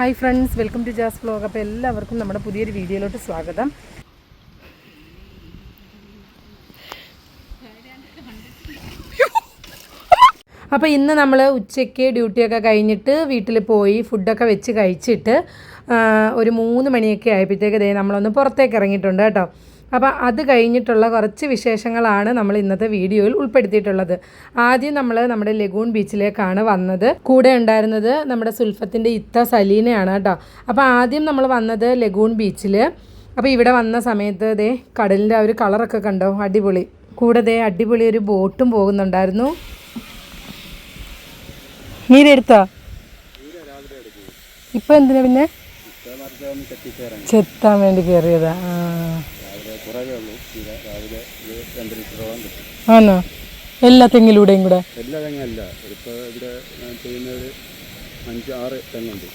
Hi friends welcome to Jaz vlog അപ്പോൾ എല്ലാവർക്കും നമ്മുടെ പുതിയൊരു വീഡിയോയിലോട്ട് സ്വാഗതം. അപ്പോൾ ഇന്ന് നമ്മൾ ഉച്ചയ്ക്ക് ഡ്യൂട്ടിയൊക്കെ കഴിഞ്ഞിട്ട് വീട്ടിൽ പോയി ഫുഡൊക്കെ വെച്ച് കഴിച്ചിട്ട് ഒരു മൂന്ന് മണിയൊക്കെ ആയപ്പോഴത്തേക്ക് ദേ നമ്മളൊന്ന് പുറത്തേക്ക് ഇറങ്ങിയിട്ടുണ്ട് കേട്ടോ. അപ്പോൾ അത് കഴിഞ്ഞിട്ടുള്ള കുറച്ച് വിശേഷങ്ങളാണ് നമ്മൾ ഇന്നത്തെ വീഡിയോയിൽ ഉൾപ്പെടുത്തിയിട്ടുള്ളത്. ആദ്യം നമ്മൾ നമ്മുടെ ലഗൂൺ ബീച്ചിലേക്കാണ് വന്നത്. കൂടെ ഉണ്ടായിരുന്നത് നമ്മുടെ സുൽഫത്തിന്റെ ഇത്ത സലീനയാണ് കേട്ടോ. അപ്പോൾ ആദ്യം നമ്മൾ വന്നത് ലഗൂൺ ബീച്ചിൽ അപ്പോൾ ഇവിടെ വന്ന സമയത്ത് ദേ കടലിന്റെ ആ ഒരു കളറൊക്കെ കണ്ടോ? അടിപൊളി. കൂടെ ദേ അടിപൊളി ഒരു ബോട്ടും പോകുന്നുണ്ടായിരുന്നു. ഇപ്പം ഇപ്പൊ എന്തിനാ പിന്നെ? ചെത്താൻ വേണ്ടി കയറിയതാ. ആ. ആണോ? എല്ലാ തെങ്ങിലൂടെയും കൂടെ? എല്ലാ തെങ്ങല്ല ഇപ്പോൾ ഇവിടെ ചെയ്യുന്നത് അഞ്ച് ആറ് തെങ്ങുണ്ട്.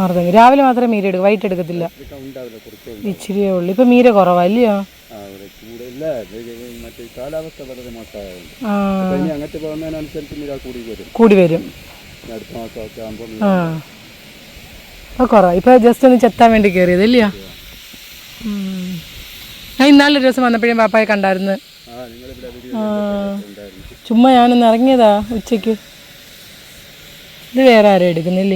ആറ് തെങ്ങ്. രാവിലെ മാത്രമേ മീര എടുക്കും വൈകിട്ട് എടുക്കത്തില്ല? ഉണ്ടാവില്ല കുറച്ചേ ഇച്ചിരിയേ ഉള്ളൂ. ഇപ്പൊ മീര കുറവാ അല്ലയോ ആ ഇവിടെ ചൂടില്ല ഇത് മറ്റേ കാലാവസ്ഥ വളരെ മോശമായതുകൊണ്ട്. ആ. അപ്പോൾ ഇനി അങ്ങോട്ട് പോകുന്നതിനനുസരിച്ച് നില കൂടി വരും. കൂടി വരും. അടുത്ത മാസമൊക്കെ ആകുമ്പോൾ ജസ്റ്റ് ഒന്ന് ചെത്താൻ വേണ്ടി കയറിയത് അല്ലയോ ഉം. ഞാൻ ഇന്നാളൊരു ദിവസം വന്നപ്പോഴേ പാപ്പായെ കണ്ടായിരുന്നു. ചുമ്മാ ഞാനൊന്ന് ഇറങ്ങിയതാ ഉച്ചയ്ക്ക്. ഇത് വേറെ ആരും എടുക്കുന്നില്ല.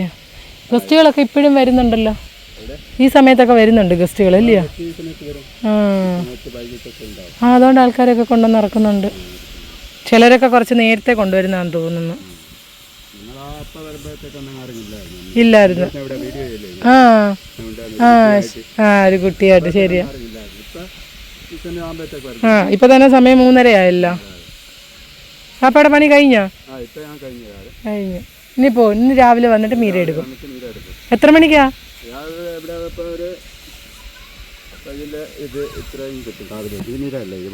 ഗസ്റ്റുകളൊക്കെ ഇപ്പോഴും വരുന്നുണ്ടല്ലോ. ഈ സമയത്തൊക്കെ വരുന്നുണ്ട് ഗസ്റ്റുകൾ അല്ലയോ ആ. അതുകൊണ്ട് ആൾക്കാരൊക്കെ കൊണ്ടുവന്ന് ഇറക്കുന്നുണ്ട്. ചിലരൊക്കെ കുറച്ച് നേരത്തെ കൊണ്ടുവരുന്നതാണെന്ന് തോന്നുന്നു. ഇല്ലായിരുന്നു. ആ ആ ഒരു കുട്ടിയായിട്ട് ശരിയാ. ആ ഇപ്പൊ തന്നെ സമയം മൂന്നര ആയല്ലോ പാപ്പയുടെ പണി കഴിഞ്ഞോ? ആ ഇനി കഴിഞ്ഞു ഇനിയിപ്പോ ഇന്ന് രാവിലെ വന്നിട്ട് മീര എടുക്കും. എത്ര മണിക്കാ?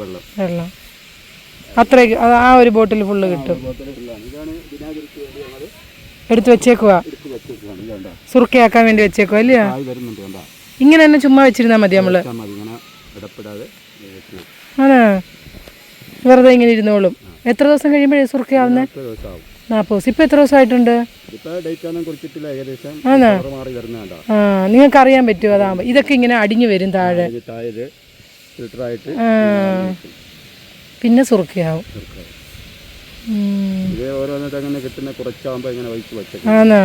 വെള്ളം. വെള്ളം. അത്രയ്ക്ക് ആ ഒരു ബോട്ടിൽ ഫുള്ള് കിട്ടും. എടുത്ത് വെച്ചേക്കുവാ? എടുത്ത് വെച്ചിട്ടാണ് ഇതുണ്ട സുറുക്കയാക്കാൻ വേണ്ടി വെച്ചേക്കുവാ അല്ലയോ ആയി വരുന്നുണ്ട് ഇങ്ങനെ തന്നെ ചുമ്മാ വെച്ചിരുന്നാ മതി നമ്മൾ. ഇടപെടാതെ ആണോ? വെറുതെ ഇങ്ങനെ ഇരുന്നോളും. എത്ര ദിവസം കഴിയുമ്പോഴേ ദിവസമാവും. നാൽപ്പത് ദിവസം. ഇപ്പൊ എത്ര ദിവസമായിട്ടുണ്ട്? ആണോ? ആ നിങ്ങൾക്ക് അറിയാൻ പറ്റുമോ അതാകുമ്പോ ഇതൊക്കെ ഇങ്ങനെ അടിഞ്ഞു വരും താഴെ. പിന്നെ സുർക്കയാവും. ആണോ?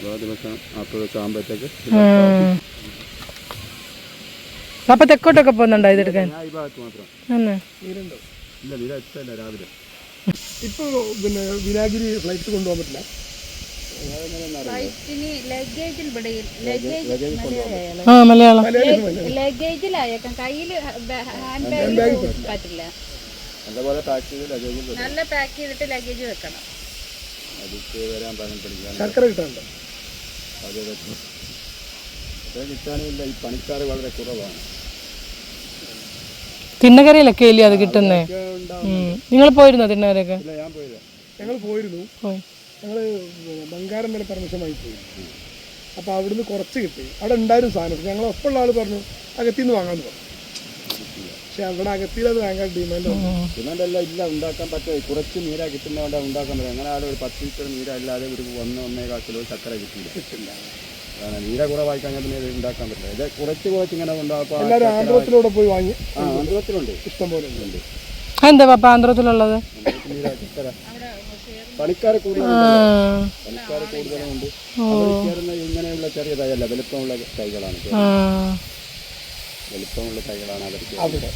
ഓരോ ദിവസം നാൽപ്പത് ദിവസം ആകുമ്പോഴത്തേക്ക് ആ. അപ്പൊ തെക്കോട്ടൊക്കെ പോകുന്നുണ്ടോ ഇതെടുക്കാൻ? ഞാൻ ഈ ഭാഗത്ത് മാത്രം. ആണോ? ഇല്ല നീര എത്തല്ല രാവിലെ. ഇപ്പോൾ പിന്നെ വിനാഗിരി ഫ്ലൈറ്റ് കൊണ്ടുപോകാൻ പറ്റില്ല. ആ മലയാളം. കയ്യിൽ ഹാൻഡ് ബാഗിൽ പറ്റില്ല. നല്ല പാക്ക് ചെയ്തിട്ട് ലഗേജ് വെക്കണം. ശർക്കര കിട്ടാനുണ്ട് അത് കിട്ടാനില്ല. ഈ പണിക്കാർ വളരെ കുറവാണ്. തിണ്ണക്കരയിലൊക്കെ ഇല്ലേ അത് കിട്ടുന്നേ? നിങ്ങൾ പോയിരുന്നോ തിണ്ണകരയൊക്കെ? ഇല്ല ഞാൻ പോയില്ല. ഞങ്ങൾ പോയിരുന്നു. പോയി ഞങ്ങൾ ബംഗാരം വരെ പെർമിഷൻ വാങ്ങി പോയി അപ്പോൾ അവിടുന്ന് കുറച്ച് കിട്ടി. അവിടെ ഉണ്ടായിരുന്നു സാധനം. ഞങ്ങൾ ഒപ്പമുള്ള ആൾ പറഞ്ഞു അകത്തിൽ നിന്ന് വാങ്ങാമെന്ന് പറഞ്ഞു. പക്ഷെ അവിടെ അകത്തിൽ അത് ഭയങ്കര ഡിമാൻഡ് ഡിമാൻഡ് പിന്നെല്ലാം ഇല്ല ഉണ്ടാക്കാൻ പറ്റും കുറച്ച് നീര കിട്ടുന്നതുകൊണ്ട് ഉണ്ടാക്കാൻ പറ്റും അങ്ങനെ ആരും ഒരു പത്ത് ലിറ്റർ നീര അല്ലാതെ ഒരു ഒന്ന് ഒന്നേകാൽ കിലോ ചക്കര കിട്ടില്ല കിട്ടില്ല. നീര കുറവായി കഴിഞ്ഞാൽ പിന്നെ ഇത് ഉണ്ടാക്കാൻ പറ്റില്ല. ഇത് കുറച്ച് കുറച്ച് ഇങ്ങനെ ഉണ്ടാകുമ്പോൾ എല്ലാവരും ആന്ധ്രത്തിലൂടെ പോയി വാങ്ങി. ആ ആന്ധ്രത്തിലുണ്ട്. ഇഷ്ടം പോലെ ഉണ്ട്. എന്താ പാപ്പ ആന്ധ്രത്തിലുള്ളത്? പണിക്കാർ കൂടുതൽ ആ. പണിക്കാർ കൂടുതലുണ്ട് അവർ ഇങ്ങനെയുള്ള ചെറിയ തൈയല്ല വലുപ്പമുള്ള തൈകളാണ് ആ. വലുപ്പമുള്ള തൈകളാണ് അവർക്ക് അവിടെ.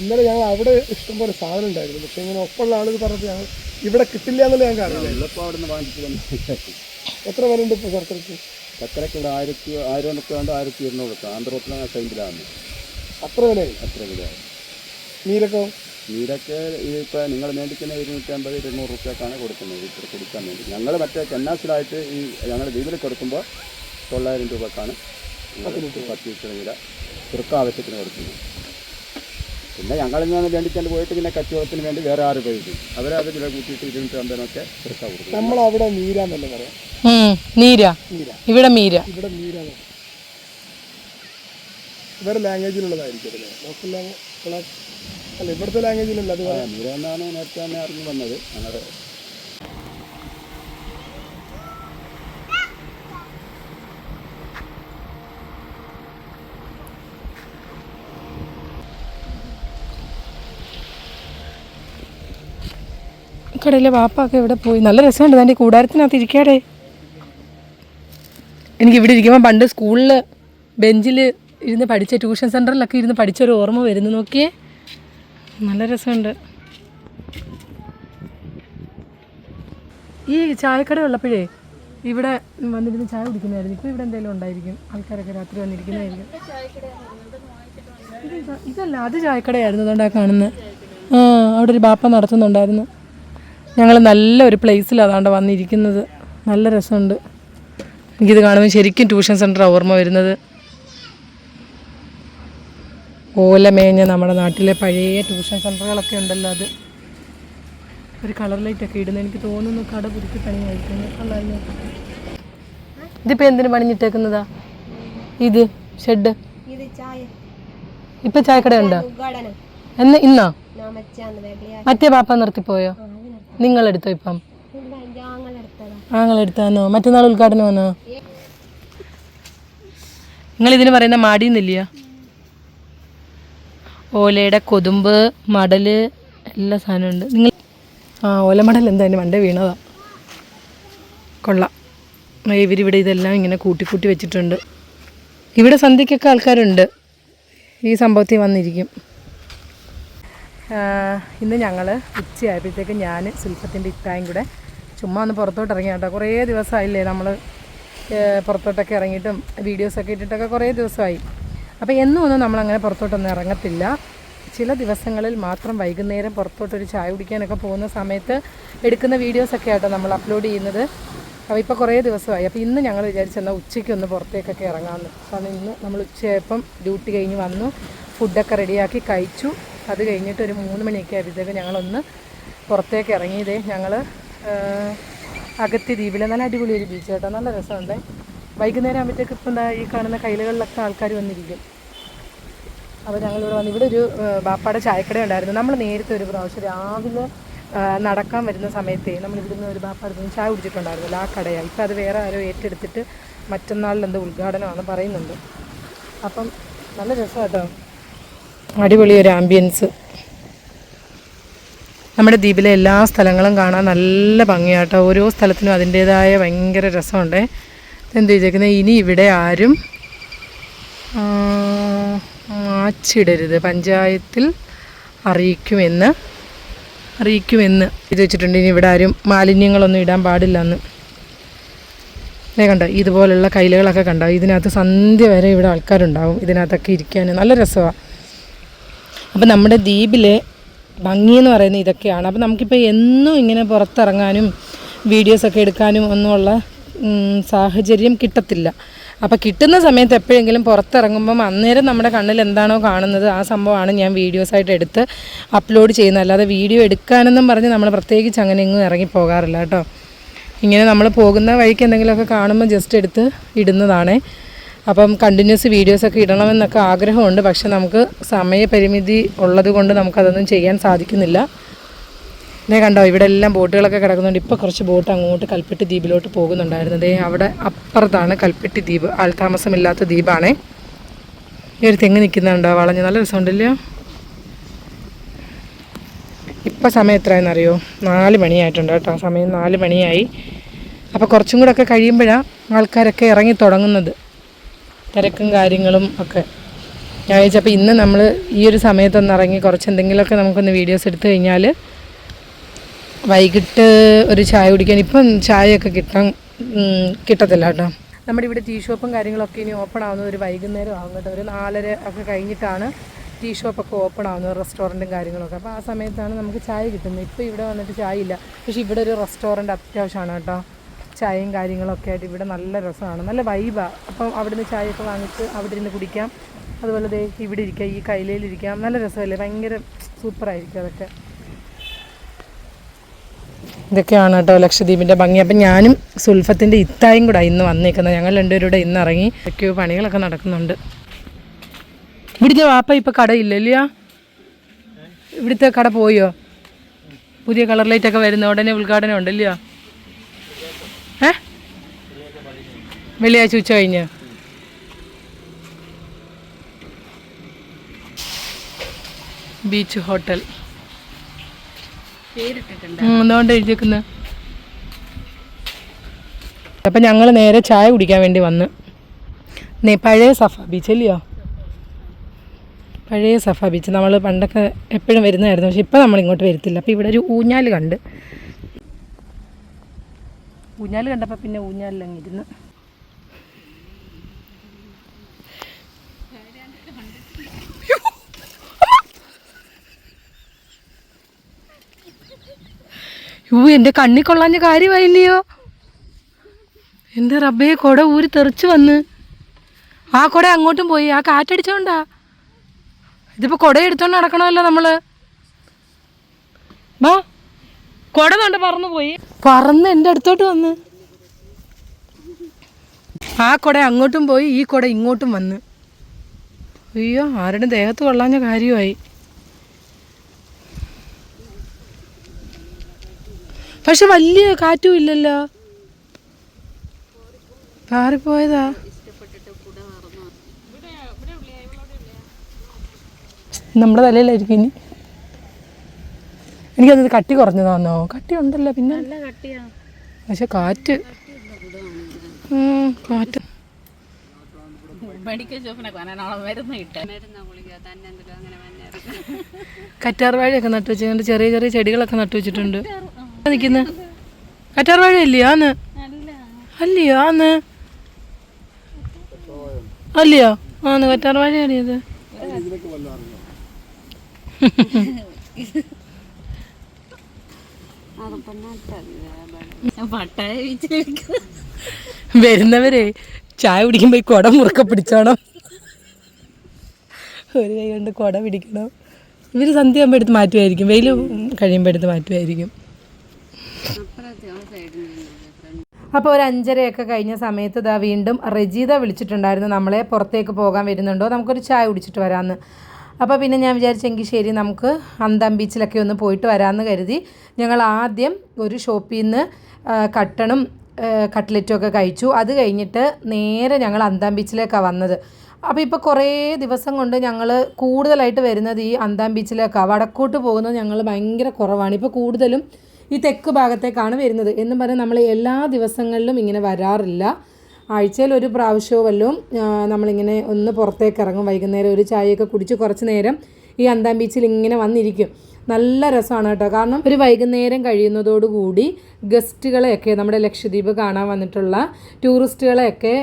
ഇന്നലെ ഞങ്ങൾ അവിടെ ഇഷ്ടംപോലെ സാധനം ഉണ്ടായിരുന്നു. പക്ഷെ ഇങ്ങനെ ഒപ്പമുള്ള ആളുകൾ പറഞ്ഞിട്ട് ഞങ്ങൾ ഇവിടെ കിട്ടില്ല എന്നുള്ള ഞങ്ങൾക്ക് അറിയില്ല വെള്ളപ്പം അവിടെ നിന്ന് വാങ്ങിച്ചു എത്ര വില ഉണ്ട് ഇപ്പോൾ ശർക്കരയ്ക്ക്? ശർക്കരയ്ക്ക് ഇവിടെ ആയിരത്തി ആയിരം ഉറുപ്പ്യ വേണ്ട ആയിരത്തി ഇരുന്നൂറ് ഉറുപ്പ്യ ടൈമിലാണ് അത്ര വിലയായി? അത്ര വില നീരൊക്കെ നീരൊക്കെ ഇപ്പോൾ നിങ്ങൾ മേടിക്കുന്ന ഇരുന്നൂറ്റമ്പത് ഇരുന്നൂറ് റുപ്യക്കാണ് കൊടുക്കുന്നത്. ഇത്ര കൊടുക്കാൻ വേണ്ടി. ഞങ്ങൾ മറ്റേ ചെന്നാസിലായിട്ട് ഈ ഞങ്ങൾ വീതിൽ കൊടുക്കുമ്പോൾ തൊള്ളായിരം രൂപക്കാണ്. പത്ത് ലിറ്റർ. നീര ചെറുക്ക ആവശ്യത്തിന് കൊടുക്കുന്നത് പിന്നെ ഞങ്ങൾ നിന്ന് വേണ്ടിക്കൊണ്ട് പോയിട്ട് പിന്നെ കച്ചവടത്തിന് വേണ്ടി വേറെ ആറ് പേര് അവരത് വില കൂട്ടിയിട്ട് ഇരുന്നൂറ്റമ്പതിനൊക്കെ ചെറുക്ക കൊടുക്കും നമ്മളവിടെ നീരാന്നല്ലേ പറയാം? നീര. ഇവിടെ മീര. മീര അല്ല? ലാംഗ്വേജിലല്ല നേരത്തെ തന്നെ വന്നത്. കടയിലെ വാപ്പൊക്കെ ഇവിടെ പോയി? നല്ല രസമുണ്ട്. എന്റെ കൂടാരത്തിനകത്ത് ഇരിക്കാടേ എനിക്ക് ഇവിടെ ഇരിക്കുമ്പോൾ പണ്ട് സ്കൂളിൽ ബെഞ്ചിൽ ഇരുന്ന് പഠിച്ച ട്യൂഷൻ സെന്ററിലൊക്കെ ഇരുന്ന് പഠിച്ചൊരു ഓർമ്മ വരുന്നു നോക്കിയേ. നല്ല രസമുണ്ട്. ഈ ചായക്കട ഉള്ളപ്പോഴേ ഇവിടെ വന്നിരുന്ന് ചായ കുടിക്കുന്നതായിരുന്നു. ഇപ്പോൾ ഇവിടെ എന്തെങ്കിലും ഉണ്ടായിരിക്കും? ആൾക്കാരൊക്കെ രാത്രി വന്നിരിക്കുന്നതായിരിക്കും? ഇതല്ല അത് ചായക്കടയായിരുന്നു അതുകൊണ്ടാ കാണുന്നത് ആ അവിടെ ഒരു ബാപ്പ നടത്തുന്നുണ്ടായിരുന്നു. ഞങ്ങൾ നല്ല ഒരു പ്ലേസിൽ അതാണ്ട് വന്നിരിക്കുന്നത്. നല്ല രസമുണ്ട്. എനിക്കിത് കാണുമ്പോൾ ശരിക്കും ട്യൂഷൻ സെന്റർ ഓർമ്മ വരുന്നത്. ഓലമേഞ്ഞ നമ്മുടെ നാട്ടിലെ പഴയ ട്യൂഷൻ സെന്ററുകളൊക്കെ ഉണ്ടല്ലോ അത്. ഒരു കളർ ലൈറ്റൊക്കെ ഇടുന്നത് എനിക്ക് തോന്നുന്നു കട പുതുക്കി പണി കഴിക്കുന്നു ഇതിപ്പോൾ എന്തിനു പണിഞ്ഞിട്ടേക്കുന്നതാ? ഇത് ഷെഡ് ഇപ്പൊ ചായക്കട ഉണ്ടോ? എന്ന ഇന്നോ? മറ്റേ പാപ്പ നിർത്തിപ്പോയോ? നിങ്ങളെടുത്തോ ഇപ്പം? എടുത്തതാ ആങ്ങളെടുത്താന്നോ? മറ്റന്നാൾ വന്നോ നിങ്ങൾ ഇതിന് പറയുന്ന മാടിയെന്നില്ല ഓലയുടെ കൊതുമ്പ് മടൽ എല്ലാ സാധനമുണ്ട്. നിങ്ങൾ ആ ഓലമടൽ എന്താ എന്റെ മണ്ട വീണതാ. കൊള്ളാം. ഇവരിവിടെ ഇതെല്ലാം ഇങ്ങനെ കൂട്ടി കൂട്ടി വെച്ചിട്ടുണ്ട്. ഇവിടെ സന്ധ്യക്കൊക്കെ ആൾക്കാരുണ്ട്. ഈ സംഭവത്തിൽ വന്നിരിക്കും. ഇന്ന് ഞങ്ങൾ ഉച്ചയായപ്പോഴത്തേക്ക് ഞാൻ സുൽഫത്തിന്റെ ഇത്തായും കൂടെ ചുമ്മാ ഒന്ന് പുറത്തോട്ട് ഇറങ്ങി കേട്ടോ. കുറേ ദിവസമായില്ലേ നമ്മൾ പുറത്തോട്ടൊക്കെ ഇറങ്ങിയിട്ടും വീഡിയോസൊക്കെ ഇട്ടിട്ടൊക്കെ കുറേ ദിവസമായി. അപ്പോൾ എന്നും ഒന്നും നമ്മളങ്ങനെ പുറത്തോട്ടൊന്നും ഇറങ്ങത്തില്ല. ചില ദിവസങ്ങളിൽ മാത്രം വൈകുന്നേരം പുറത്തോട്ടൊരു ചായ കുടിക്കാനൊക്കെ പോകുന്ന സമയത്ത് എടുക്കുന്ന വീഡിയോസൊക്കെ ആട്ടോ നമ്മൾ അപ്ലോഡ് ചെയ്യുന്നത്. അപ്പോൾ ഇപ്പോൾ കുറേ ദിവസമായി. അപ്പോൾ ഇന്ന് ഞങ്ങൾ വിചാരിച്ചെന്നാൽ ഉച്ചയ്ക്ക് ഒന്ന് പുറത്തേക്കൊക്കെ ഇറങ്ങാമെന്ന് കാരണം ഇന്ന് നമ്മൾ ഉച്ചയായപ്പം ഡ്യൂട്ടി കഴിഞ്ഞ് വന്നു. ഫുഡൊക്കെ റെഡിയാക്കി കഴിച്ചു. അത് കഴിഞ്ഞിട്ട് ഒരു മൂന്ന് മണിയൊക്കെ ആയപ്പോഴത്തേക്ക് ഞങ്ങളൊന്ന് പുറത്തേക്ക് ഇറങ്ങിയതേ ഞങ്ങൾ അഗത്തി ദ്വീപിലെ. നല്ല അടിപൊളി ഒരു ബീച്ച് കേട്ടോ നല്ല രസമുണ്ട്. വൈകുന്നേരം ആകുമ്പോഴത്തേക്ക് ഇപ്പം എന്താ ഈ കാണുന്ന കൈലുകളിലൊക്കെ ആൾക്കാർ വന്നിരിക്കും. അപ്പോൾ ഞങ്ങളിവിടെ വന്ന് ഇവിടെ ഒരു ബാപ്പാടെ ചായക്കട ഉണ്ടായിരുന്നു. നമ്മൾ നേരത്തെ ഒരു പ്രാവശ്യം രാവിലെ നടക്കാൻ വരുന്ന സമയത്തേ നമ്മൾ ഇവിടുന്ന് ഒരു ബാപ്പ നിന്ന് ചായ കുടിച്ചിട്ടുണ്ടായിരുന്നല്ലോ ആ കടയാണ് ഇപ്പം അത് വേറെ ആരോ ഏറ്റെടുത്തിട്ട് മറ്റന്നാളിൽ എന്തോ ഉദ്ഘാടനമാണെന്ന് പറയുന്നുണ്ട്. അപ്പം നല്ല രസമാട്ടോ അടിപൊളി ഒരു ആംബിയൻസ് നമ്മുടെ ദ്വീപിലെ എല്ലാ സ്ഥലങ്ങളും കാണാൻ നല്ല ഭംഗിയാട്ടോ. ഓരോ സ്ഥലത്തിനും അതിന്റേതായ ഭയങ്കര രസമുണ്ട്. എന്ത് ചോദിച്ചേക്കുന്നത് ഇനി ഇവിടെ ആരും മാച്ചിടരുത്. പഞ്ചായത്തിൽ അറിയിക്കുമെന്ന് അറിയിക്കുമെന്ന് ഇത് വെച്ചിട്ടുണ്ട്. ഇനി ഇവിടെ ആരും മാലിന്യങ്ങളൊന്നും ഇടാൻ പാടില്ലെന്ന്. ദേ കണ്ടോ? ഇതുപോലുള്ള കൈലുകളൊക്കെ കണ്ടോ? ഇതിനകത്ത് സന്ധ്യ വരെ ഇവിടെ ആൾക്കാരുണ്ടാവും. ഇതിനകത്തൊക്കെ ഇരിക്കാൻ. നല്ല രസമാണ് അപ്പം നമ്മുടെ ദ്വീപിലെ ഭംഗി എന്ന് പറയുന്നത് ഇതൊക്കെയാണ്. അപ്പം നമുക്കിപ്പോൾ എന്നും ഇങ്ങനെ പുറത്തിറങ്ങാനും വീഡിയോസൊക്കെ എടുക്കാനും ഒന്നുമുള്ള സാഹചര്യം കിട്ടത്തില്ല. അപ്പോൾ കിട്ടുന്ന സമയത്ത് എപ്പോഴെങ്കിലും പുറത്തിറങ്ങുമ്പം അന്നേരം നമ്മുടെ കണ്ണിൽ എന്താണോ കാണുന്നത് ആ സംഭവമാണ് ഞാൻ വീഡിയോസായിട്ട് എടുത്ത് അപ്ലോഡ് ചെയ്യുന്നത്. അല്ലാതെ വീഡിയോ എടുക്കാനെന്നും പറഞ്ഞ് നമ്മൾ പ്രത്യേകിച്ച് അങ്ങനെ ഇങ്ങും ഇറങ്ങി പോകാറില്ല കേട്ടോ. ഇങ്ങനെ നമ്മൾ പോകുന്ന വഴിക്ക് എന്തെങ്കിലുമൊക്കെ കാണുമ്പോൾ ജസ്റ്റ് എടുത്ത് ഇടുന്നതാണേ. അപ്പം കണ്ടിന്യൂസ് വീഡിയോസൊക്കെ ഇടണമെന്നൊക്കെ ആഗ്രഹമുണ്ട്. പക്ഷെ നമുക്ക് സമയപരിമിതി ഉള്ളത് കൊണ്ട് നമുക്കതൊന്നും ചെയ്യാൻ സാധിക്കുന്നില്ല. ഇതേ കണ്ടോ ഇവിടെ എല്ലാം ബോട്ടുകളൊക്കെ കിടക്കുന്നുണ്ട്. ഇപ്പോൾ കുറച്ച് ബോട്ട് അങ്ങോട്ട് കൽപ്പെട്ടി ദ്വീപിലോട്ട് പോകുന്നുണ്ടായിരുന്നു. ദേ അവിടെ അപ്പുറത്താണ് കൽപ്പെട്ടി ദ്വീപ്. ആൾതാമസമില്ലാത്ത ദ്വീപാണേ. ഈ ഒരു തെങ്ങ് നിൽക്കുന്നുണ്ടോ? വളഞ്ഞ്. നല്ല രസമുണ്ടല്ലോ. ഇപ്പം സമയം എത്രയെന്നറിയോ നാല് മണിയായിട്ടുണ്ട് കേട്ടോ. സമയം നാല് മണിയായി. അപ്പോൾ കുറച്ചും കൂടെ ഒക്കെ കഴിയുമ്പോഴാണ് ആൾക്കാരൊക്കെ ഇറങ്ങി തുടങ്ങുന്നത്. തിരക്കും കാര്യങ്ങളും ഒക്കെ. ഞാൻ അപ്പോൾ ഇന്ന് നമ്മൾ ഈ ഒരു സമയത്തൊന്ന് ഇറങ്ങി കുറച്ച് എന്തെങ്കിലുമൊക്കെ നമുക്കൊന്ന് വീഡിയോസ് എടുത്തു കഴിഞ്ഞാൽ വൈകിട്ട് ഒരു ചായ കുടിക്കാൻ ഇപ്പം ചായയൊക്കെ കിട്ടാൻ കിട്ടത്തില്ല കേട്ടോ. നമ്മുടെ ഇവിടെ ടീ ഷോപ്പും കാര്യങ്ങളൊക്കെ ഇനി ഓപ്പൺ ആവുന്നത് ഒരു വൈകുന്നേരം ആകും കേട്ടോ. ഒരു നാലര ഒക്കെ കഴിഞ്ഞിട്ടാണ് ടീ ഷോപ്പൊക്കെ ഓപ്പൺ ആവുന്നത് റെസ്റ്റോറന്റും കാര്യങ്ങളൊക്കെ. അപ്പോൾ ആ സമയത്താണ് നമുക്ക് ചായ കിട്ടുന്നത്. ഇപ്പോൾ ഇവിടെ വന്നിട്ട് ചായ ഇല്ല. പക്ഷേ ഇവിടെ ഒരു റെസ്റ്റോറന്റ് അത്യാവശ്യമാണ് കേട്ടോ. ചായയും കാര്യങ്ങളൊക്കെ ആയിട്ട് ഇവിടെ നല്ല രസമാണ്. നല്ല വൈബാണ് അപ്പം അവിടുന്ന് ചായയൊക്കെ വാങ്ങിച്ച് അവിടെ ഇരുന്ന് കുടിക്കാം. അതുപോലെ ദേ ഇവിടെ ഇരിക്കാം ഈ കൈലയിലിരിക്കാം നല്ല രസമല്ലേ? ഭയങ്കര സൂപ്പറായിരിക്കും അതൊക്കെ. ഇതൊക്കെയാണ് കേട്ടോ ലക്ഷദ്വീപിന്റെ ഭംഗി. അപ്പം ഞാനും സുൽഫത്തിന്റെ ഇത്തായും കൂടെ ഇന്ന് വന്നേക്കുന്നത്. ഞങ്ങൾ രണ്ടുപേരും കൂടെ ഇന്ന് ഇറങ്ങി ഒക്കെയോ പണികളൊക്കെ നടക്കുന്നുണ്ട്. ഇവിടുത്തെ വാപ്പ ഇപ്പം കടയില്ലല്ല ഇവിടുത്തെ കട പോയോ? പുതിയ കളർ ലൈറ്റൊക്കെ വരുന്ന ഉടനെ ഉദ്ഘാടനം ഉണ്ടല്ലയോ ഏ? വെള്ളിയാഴ്ച ഉച്ച കഴിഞ്ഞ്. Beach hotel. എന്തുകൊണ്ട് എഴുതിയേക്കുന്നത് അപ്പം ഞങ്ങൾ നേരെ ചായ കുടിക്കാൻ വേണ്ടി വന്ന്. നേ പഴയ സഫ ബീച്ച് അല്ലയോ? പഴയ സഫ ബീച്ച്. നമ്മൾ പണ്ടൊക്കെ എപ്പോഴും വരുന്നതായിരുന്നു. പക്ഷെ ഇപ്പം നമ്മൾ ഇങ്ങോട്ട് വരത്തില്ല. അപ്പോൾ ഇവിടെ ഒരു ഊഞ്ഞാൽ കണ്ട് ഊഞ്ഞാൽ കണ്ടപ്പോൾ പിന്നെ ഊഞ്ഞാലിലങ്ങ് ഇരുന്ന്. യോ എന്റെ കണ്ണി കൊള്ളാഞ്ഞ കാര്യമായില്ലയോ? എന്റെ റബ്ബേ കുട ഊരി തെറിച്ച് വന്ന്. ആ കുട അങ്ങോട്ടും പോയി ആ കാറ്റടിച്ചോണ്ടാ. ഇതിപ്പോൾ കുട എടുത്തോണ്ട് നടക്കണമല്ലോ നമ്മൾ. ബാ കുട തൊണ്ട് പറന്നു പോയി. പറന്ന് എന്റെ അടുത്തോട്ട് വന്ന്. ആ കുട അങ്ങോട്ടും പോയി ഈ കുട ഇങ്ങോട്ടും വന്ന്. അയ്യോ ആരുടെ ദേഹത്ത് കൊള്ളാഞ്ഞ കാര്യമായി. പക്ഷെ വലിയ കാറ്റും ഇല്ലല്ലോ. പാറിപ്പോയതാ നമ്മുടെ തലയിലായിരിക്കും ഇനി. എനിക്കത് കട്ടി കുറഞ്ഞതാന്നോ? കട്ടി ഉണ്ടല്ലോ പിന്നെ. നല്ല കട്ടിയാ. പക്ഷെ കാറ്റ്. കാറ്റ്. കറ്റാർവാഴയൊക്കെ നട്ടു വെച്ചിട്ടുണ്ട്. ചെറിയ ചെറിയ ചെടികളൊക്കെ നട്ടു വെച്ചിട്ടുണ്ട്. നിൽക്കുന്നത് കറ്റാർവാഴ അല്ലയോ ആന്ന് അല്ലയോ ആന്ന് അല്ലയോ? ആന്ന് കറ്റാർവാഴ അറിയത് വരുന്നവരെ ചായ കുടിക്കുമ്പോൾ ഈ കുട മുറുക്കെ പിടിച്ചോണം. ഒരു കൈ കൊണ്ട് കുട പിടിക്കണം. ഇവർ സന്ധ്യ ആകുമ്പോൾ എടുത്ത് മാറ്റുമായിരിക്കും വെയിൽ കഴിയുമ്പോൾ എടുത്ത് മാറ്റുമായിരിക്കും അപ്പോൾ ഒരു അഞ്ചരയൊക്കെ കഴിഞ്ഞ സമയത്ത് ഇതാ വീണ്ടും റജീത വിളിച്ചിട്ടുണ്ടായിരുന്നു. നമ്മളെ പുറത്തേക്ക് പോകാൻ വരുന്നുണ്ടോ? നമുക്കൊരു ചായ കുടിച്ചിട്ട് വരാമെന്ന് അപ്പോൾ പിന്നെ ഞാൻ വിചാരിച്ചെങ്കിൽ ശരി നമുക്ക് അന്താം ബീച്ചിലൊക്കെ ഒന്ന് പോയിട്ട് വരാമെന്ന് കരുതി. ഞങ്ങൾ ആദ്യം ഒരു ഷോപ്പിൽ നിന്ന് കട്ടണും കട്ട്ലറ്റും ഒക്കെ കഴിച്ചു. അത് കഴിഞ്ഞിട്ട് നേരെ ഞങ്ങൾ അന്താം ബീച്ചിലേക്കാണ് വന്നത്. അപ്പോൾ ഇപ്പോൾ കുറേ ദിവസം കൊണ്ട് ഞങ്ങൾ കൂടുതലായിട്ട് വരുന്നത് ഈ അന്താം ബീച്ചിലേക്കാണ് വടക്കോട്ട് പോകുന്നത് ഞങ്ങൾ ഭയങ്കര കുറവാണ്. ഇപ്പോൾ കൂടുതലും ഈ തെക്ക് ഭാഗത്തേക്കാണ് വരുന്നത്. എന്നും പറഞ്ഞാൽ നമ്മൾ എല്ലാ ദിവസങ്ങളിലും ഇങ്ങനെ വരാറില്ല. ആഴ്ചയിൽ ഒരു പ്രാവശ്യവും വല്ലതും നമ്മളിങ്ങനെ ഒന്ന് പുറത്തേക്ക് ഇറങ്ങും. വൈകുന്നേരം ഒരു ചായയൊക്കെ കുടിച്ച് കുറച്ച് നേരം ഈ അന്താം ബീച്ചിൽ ഇങ്ങനെ വന്നിരിക്കും. നല്ല രസമാണ് കേട്ടോ. കാരണം ഒരു വൈകുന്നേരം കഴിയുന്നതോടുകൂടി ഗസ്റ്റുകളെയൊക്കെ നമ്മുടെ ലക്ഷദ്വീപ് കാണാൻ വന്നിട്ടുള്ള ടൂറിസ്റ്റുകളെയൊക്കെ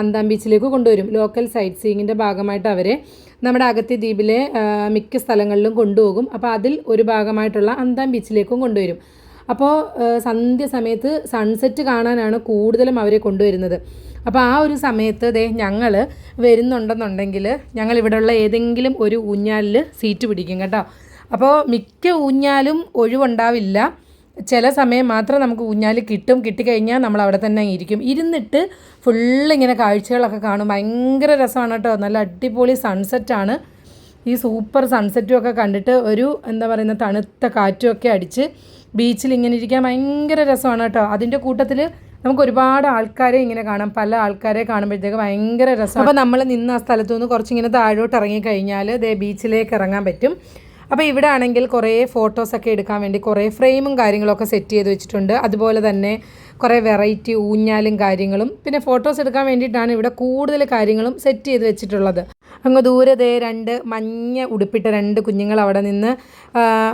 അന്താം ബീച്ചിലേക്ക് കൊണ്ടുവരും. ലോക്കൽ സൈറ്റ് സീയിങ്ങിന്റെ ഭാഗമായിട്ട് അവരെ നമ്മുടെ അഗത്തി ദ്വീപിലെ മിക്ക സ്ഥലങ്ങളിലും കൊണ്ടുപോകും. അപ്പോൾ അതിൽ ഒരു ഭാഗമായിട്ടുള്ള അന്താം ബീച്ചിലേക്കും കൊണ്ടുവരും. അപ്പോൾ സന്ധ്യ സമയത്ത് സൺസെറ്റ് കാണാനാണ് കൂടുതലും അവരെ കൊണ്ടുവരുന്നത്. അപ്പോൾ ആ ഒരു സമയത്ത് ദേ ഞങ്ങൾ വരുന്നുണ്ടെന്നുണ്ടെങ്കിൽ ഞങ്ങൾ ഇവിടെയുള്ള ഏതെങ്കിലും ഒരു ഊഞ്ഞാലിൽ സീറ്റ് പിടിക്കും കേട്ടോ. അപ്പോൾ മിക്ക ഊഞ്ഞാലും ഒഴിവുണ്ടാവില്ല. ചില സമയം മാത്രം നമുക്ക് ഊഞ്ഞാൽ കിട്ടും. കിട്ടിക്കഴിഞ്ഞാൽ നമ്മൾ അവിടെ തന്നെ ഇരിക്കും. ഇരുന്നിട്ട് ഫുള്ള് ഇങ്ങനെ കാഴ്ചകളൊക്കെ കാണും. ഭയങ്കര രസമാണ് കേട്ടോ. നല്ല അടിപൊളി സൺസെറ്റാണ് ഈ സൂപ്പർ സൺസെറ്റും ഒക്കെ കണ്ടിട്ട് ഒരു എന്താ പറയുന്ന തണുത്ത കാറ്റുമൊക്കെ അടിച്ച് ബീച്ചിൽ ഇങ്ങനെ ഇരിക്കാൻ ഭയങ്കര രസമാണ് കേട്ടോ. അതിന്റെ കൂട്ടത്തിൽ നമുക്ക് ഒരുപാട് ആൾക്കാരെ ഇങ്ങനെ കാണാം. പല ആൾക്കാരെ കാണുമ്പോഴത്തേക്ക് ഭയങ്കര രസം. അപ്പോൾ നമ്മൾ നിന്ന് ആ സ്ഥലത്തു നിന്ന് കുറച്ചിങ്ങനെ താഴോട്ട് ഇറങ്ങി കഴിഞ്ഞാൽ ദേ ബീച്ചിലേക്ക് ഇറങ്ങാൻ പറ്റും. അപ്പോൾ ഇവിടെ ആണെങ്കിൽ കുറേ ഫോട്ടോസൊക്കെ എടുക്കാൻ വേണ്ടി കുറേ ഫ്രെയിമും കാര്യങ്ങളൊക്കെ സെറ്റ് ചെയ്ത് വെച്ചിട്ടുണ്ട്. അതുപോലെ തന്നെ കുറേ വെറൈറ്റി ഊഞ്ഞാലും കാര്യങ്ങളും പിന്നെ ഫോട്ടോസ് എടുക്കാൻ വേണ്ടിയിട്ടാണ് ഇവിടെ കൂടുതൽ കാര്യങ്ങളും സെറ്റ് ചെയ്ത് വെച്ചിട്ടുള്ളത്. അങ്ങ് ദൂരെ രണ്ട് മഞ്ഞ ഉടുപ്പിട്ട രണ്ട് കുഞ്ഞുങ്ങൾ അവിടെ നിന്ന്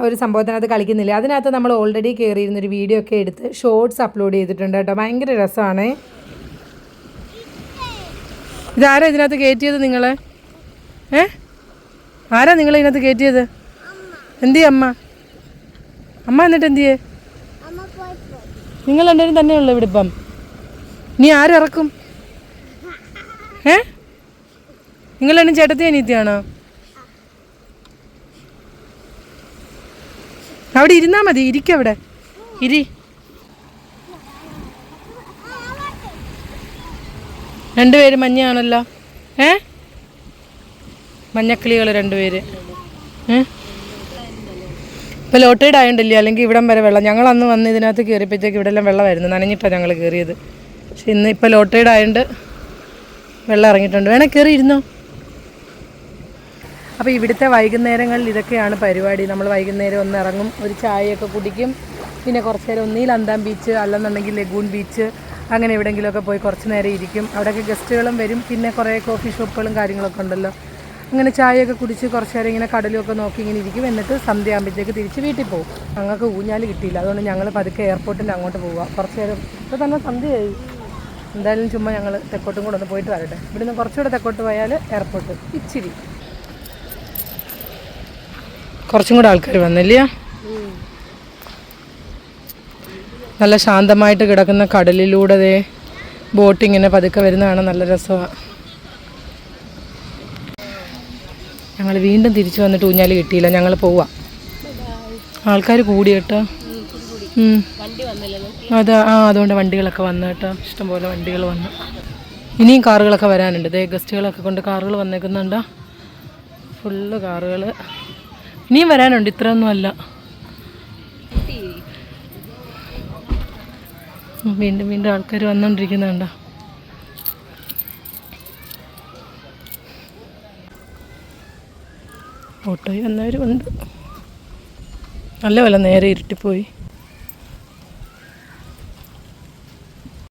ഒരു സംഭവത്തിനകത്ത് കളിക്കുന്നില്ല? അതിനകത്ത് നമ്മൾ ഓൾറെഡി കയറിയിരുന്നൊരു വീഡിയോ ഒക്കെ എടുത്ത് ഷോർട്സ് അപ്ലോഡ് ചെയ്തിട്ടുണ്ട് കേട്ടോ. ഭയങ്കര രസമാണ്. ഇതാരാ ഇതിനകത്ത് കയറ്റിയത് നിങ്ങളെ? ഏ? ആരാ നിങ്ങൾ ഇതിനകത്ത് കയറ്റിയത് എന്തിയമ്മ? അമ്മ എന്നിട്ട് എന്തിയേ? നിങ്ങൾ രണ്ടുപേരും തന്നെയുള്ളൂ ഇവിടെ ഇപ്പം. നീ ആരിറക്കും ഏ? നിങ്ങൾ രണ്ടും ചേട്ടത്തി അനിയത്തിയാണോ? അവിടെ ഇരുന്നാ മതി ഇരിക്കവിടെ ഇരി. രണ്ടുപേര് മഞ്ഞയാണല്ലോ. ഏ? മഞ്ഞക്കിളികൾ രണ്ടുപേര്. ഏ? ഇപ്പോൾ ലോട്ടേഡ് ആയതുകൊണ്ടില്ലേ അല്ലെങ്കിൽ ഇവിടം വരെ വെള്ളം. ഞങ്ങൾ അന്ന് വന്ന് ഇതിനകത്ത് കയറിയപ്പോഴത്തേക്ക് ഇവിടെ എല്ലാം വെള്ളമായിരുന്നു നനഞ്ഞിട്ടാണ് ഞങ്ങൾ കയറിയത്. പക്ഷെ ഇന്ന് ഇപ്പോൾ ലോട്ടേഡ് ആയതുകൊണ്ട് വെള്ളം ഇറങ്ങിയിട്ടുണ്ട്. വേണേ കയറിയിരുന്നു അപ്പോൾ ഇവിടുത്തെ വൈകുന്നേരങ്ങളിൽ ഇതൊക്കെയാണ് പരിപാടി. നമ്മൾ വൈകുന്നേരം ഒന്ന് ഇറങ്ങും ഒരു ചായയൊക്കെ കുടിക്കും. പിന്നെ കുറച്ച് നേരം ഒന്നീ ലന്താം ബീച്ച് അല്ലെന്നുണ്ടെങ്കിൽ ലഗൂൺ ബീച്ച് അങ്ങനെ എവിടെയെങ്കിലുമൊക്കെ പോയി കുറച്ച് നേരം ഇരിക്കും. അവിടെയൊക്കെ ഗസ്റ്റുകളും വരും. പിന്നെ കുറേ കോഫി ഷോപ്പുകളും കാര്യങ്ങളൊക്കെ ഉണ്ടല്ലോ. അങ്ങനെ ചായയൊക്കെ കുടിച്ച് കുറച്ച് നേരം ഇങ്ങനെ കടലുമൊക്കെ നോക്കി ഇങ്ങനെ ഇരിക്കും. എന്നിട്ട് സന്ധ്യ ആകുമ്പോഴത്തേക്ക് തിരിച്ച് വീട്ടിൽ പോകും. ഞങ്ങൾക്ക് ഊഞ്ഞാൽ കിട്ടിയില്ല. അതുകൊണ്ട് ഞങ്ങൾ പതുക്കെ എയർപോർട്ടിൽ അങ്ങോട്ട് പോവുക കുറച്ച് നേരം ഇപ്പോൾ തന്നെ സന്ധ്യയായി. എന്തായാലും ചുമ്മാ ഞങ്ങൾ തെക്കോട്ടും കൂടെ ഒന്ന് പോയിട്ട് വരട്ടെ. ഇവിടുന്ന് കുറച്ചുകൂടെ തെക്കോട്ട് പോയാൽ എയർപോർട്ട് ഇച്ചിരി. കുറച്ചും കൂടെ ആൾക്കാർ വന്നില്ല? നല്ല ശാന്തമായിട്ട് കിടക്കുന്ന കടലിലൂടെ ബോട്ടിങ്ങനെ പതുക്കെ വരുന്നതാണ് നല്ല രസമാണ് ഞങ്ങൾ വീണ്ടും തിരിച്ചു വന്നിട്ട് ഊഞ്ഞാൽ കിട്ടിയില്ല. ഞങ്ങൾ പോവാം. ആൾക്കാർ കൂടി കേട്ടോ. അതാ ആ അതുകൊണ്ട് വണ്ടികളൊക്കെ വന്നു കേട്ടോ. ഇഷ്ടംപോലെ വണ്ടികൾ വന്നു. ഇനിയും കാറുകളൊക്കെ വരാനുണ്ട്. ഇതേ ഗസ്റ്റുകളൊക്കെ കൊണ്ട് കാറുകൾ വന്നേക്കുന്നുണ്ടോ? ഫുള്ള് കാറുകൾ ഇനിയും വരാനുണ്ട്. ഇത്രയൊന്നും അല്ല. വീണ്ടും വീണ്ടും ആൾക്കാർ വന്നുകൊണ്ടിരിക്കുന്നുണ്ടോ ഓട്ടോയിൽ വന്നവരും ഉണ്ട് നല്ല പോലെ നേരെ ഇരുട്ടിപ്പോയി.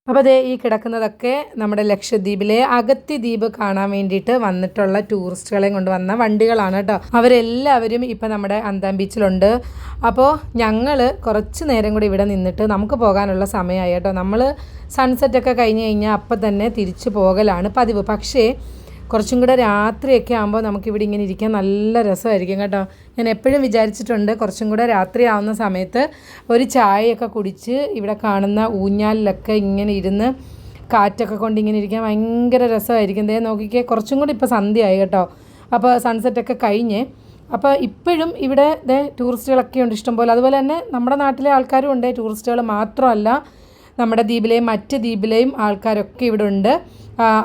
അപ്പോൾ അതേ ഈ കിടക്കുന്നതൊക്കെ നമ്മുടെ ലക്ഷദ്വീപിലെ അഗത്തി ദ്വീപ് കാണാൻ വേണ്ടിയിട്ട് വന്നിട്ടുള്ള ടൂറിസ്റ്റുകളെയും കൊണ്ട് വന്ന വണ്ടികളാണ് കേട്ടോ. അവരെല്ലാവരും ഇപ്പം നമ്മുടെ അന്താം ബീച്ചിലുണ്ട്. അപ്പോൾ ഞങ്ങൾ കുറച്ച് നേരം കൂടി ഇവിടെ നിന്നിട്ട് നമുക്ക് പോകാനുള്ള സമയമായി കേട്ടോ. നമ്മൾ സൺസെറ്റൊക്കെ കഴിഞ്ഞ് കഴിഞ്ഞാൽ അപ്പം തന്നെ തിരിച്ചു പോകലാണ് പതിവ്. പക്ഷേ കുറച്ചും കൂടെ രാത്രിയൊക്കെ ആകുമ്പോൾ നമുക്കിവിടെ ഇങ്ങനെ ഇരിക്കാൻ നല്ല രസമായിരിക്കും കേട്ടോ. ഞാൻ എപ്പോഴും വിചാരിച്ചിട്ടുണ്ട് കുറച്ചും കൂടെ രാത്രി ആവുന്ന സമയത്ത് ഒരു ചായയൊക്കെ കുടിച്ച് ഇവിടെ കാണുന്ന ഊഞ്ഞാലിലൊക്കെ ഇങ്ങനെ ഇരുന്ന് കാറ്റൊക്കെ കൊണ്ട് ഇങ്ങനെ ഇരിക്കാൻ ഭയങ്കര രസമായിരിക്കും. ദേ നോക്കിക്കേ കുറച്ചും കൂടി ഇപ്പോൾ സന്ധ്യയായി കേട്ടോ. അപ്പോൾ സൺസെറ്റൊക്കെ കഴിഞ്ഞ്. അപ്പോൾ ഇപ്പോഴും ഇവിടെ ടൂറിസ്റ്റുകളൊക്കെ ഉണ്ട് ഇഷ്ടംപോലെ അതുപോലെ തന്നെ നമ്മുടെ നാട്ടിലെ ആൾക്കാരും ഉണ്ട്. ടൂറിസ്റ്റുകൾ മാത്രമല്ല നമ്മുടെ ദ്വീപിലെയും മറ്റ് ദ്വീപിലെയും ആൾക്കാരൊക്കെ ഇവിടെ ഉണ്ട്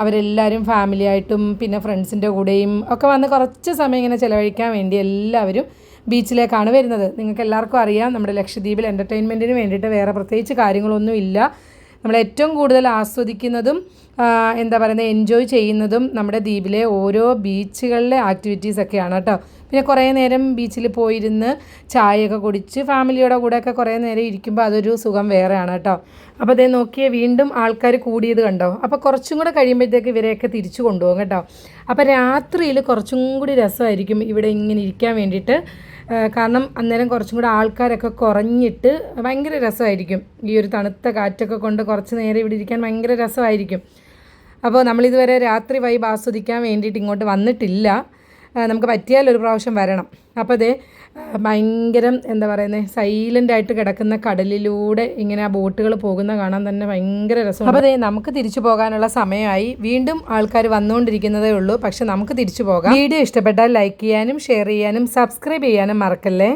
അവരെല്ലാവരും ഫാമിലി ആയിട്ടും പിന്നെ ഫ്രണ്ട്സിന്റെ കൂടെയും ഒക്കെ വന്ന് കുറച്ച് സമയം ഇങ്ങനെ ചിലവഴിക്കാൻ വേണ്ടി എല്ലാവരും ബീച്ചിലേക്കാണ് വരുന്നത്. നിങ്ങൾക്ക് എല്ലാവർക്കും അറിയാം നമ്മുടെ ലക്ഷദ്വീപിൽ എന്റർടൈൻമെന്റിന് വേണ്ടിയിട്ട് വേറെ പ്രത്യേകിച്ച് കാര്യങ്ങളൊന്നും ഇല്ല. നമ്മൾ ഏറ്റവും കൂടുതൽ ആസ്വദിക്കുന്നതും എന്താ പറയുന്നത് എൻജോയ് ചെയ്യുന്നതും നമ്മുടെ ദ്വീപിലെ ഓരോ ബീച്ചുകളിലെ ആക്ടിവിറ്റീസ് ഒക്കെയാണ് കേട്ടോ. പിന്നെ കുറേ നേരം ബീച്ചിൽ പോയിരുന്ന് ചായയൊക്കെ കുടിച്ച് ഫാമിലിയുടെ കൂടെയൊക്കെ കുറേ നേരം ഇരിക്കുമ്പോൾ അതൊരു സുഖം വേറെയാണ് കേട്ടോ. അപ്പോൾ അതേ നോക്കിയേ വീണ്ടും ആൾക്കാർ കൂടിയത് കണ്ടോ? അപ്പോൾ കുറച്ചും കൂടെ കഴിയുമ്പോഴത്തേക്ക് ഇവരെയൊക്കെ തിരിച്ചു കൊണ്ടുപോകും കേട്ടോ. അപ്പോൾ രാത്രിയിൽ കുറച്ചും കൂടി രസമായിരിക്കും ഇവിടെ ഇങ്ങനെ ഇരിക്കാൻ വേണ്ടിയിട്ട്. കാരണം അന്നേരം കുറച്ചും കൂടെ ആൾക്കാരൊക്കെ കുറഞ്ഞിട്ട് ഭയങ്കര രസമായിരിക്കും. ഈ ഒരു തണുത്ത കാറ്റൊക്കെ കൊണ്ട് കുറച്ച് നേരം ഇവിടെ ഇരിക്കാൻ ഭയങ്കര രസമായിരിക്കും. അപ്പോൾ നമ്മളിതുവരെ രാത്രി വൈബ് ആസ്വദിക്കാൻ വേണ്ടിയിട്ട് ഇങ്ങോട്ട് വന്നിട്ടില്ല. നമുക്ക് പറ്റിയാൽ ഒരു പ്രാവശ്യം വരണം. അപ്പോൾ അതേ ഭയങ്കരം എന്താ പറയുന്നത് സൈലന്റ് ആയിട്ട് കിടക്കുന്ന കടലിലൂടെ ഇങ്ങനെ ആ ബോട്ടുകൾ പോകുന്ന കാണാൻ തന്നെ ഭയങ്കര രസമാണ്. അപ്പോൾ അതേ നമുക്ക് തിരിച്ചു പോകാനുള്ള സമയമായി. വീണ്ടും ആൾക്കാർ വന്നുകൊണ്ടിരിക്കുന്നതേ ഉള്ളൂ. പക്ഷെ നമുക്ക് തിരിച്ചു പോകാം. വീഡിയോ ഇഷ്ടപ്പെട്ടാൽ ലൈക്ക് ചെയ്യാനും ഷെയർ ചെയ്യാനും സബ്സ്ക്രൈബ് ചെയ്യാനും മറക്കല്ലേ?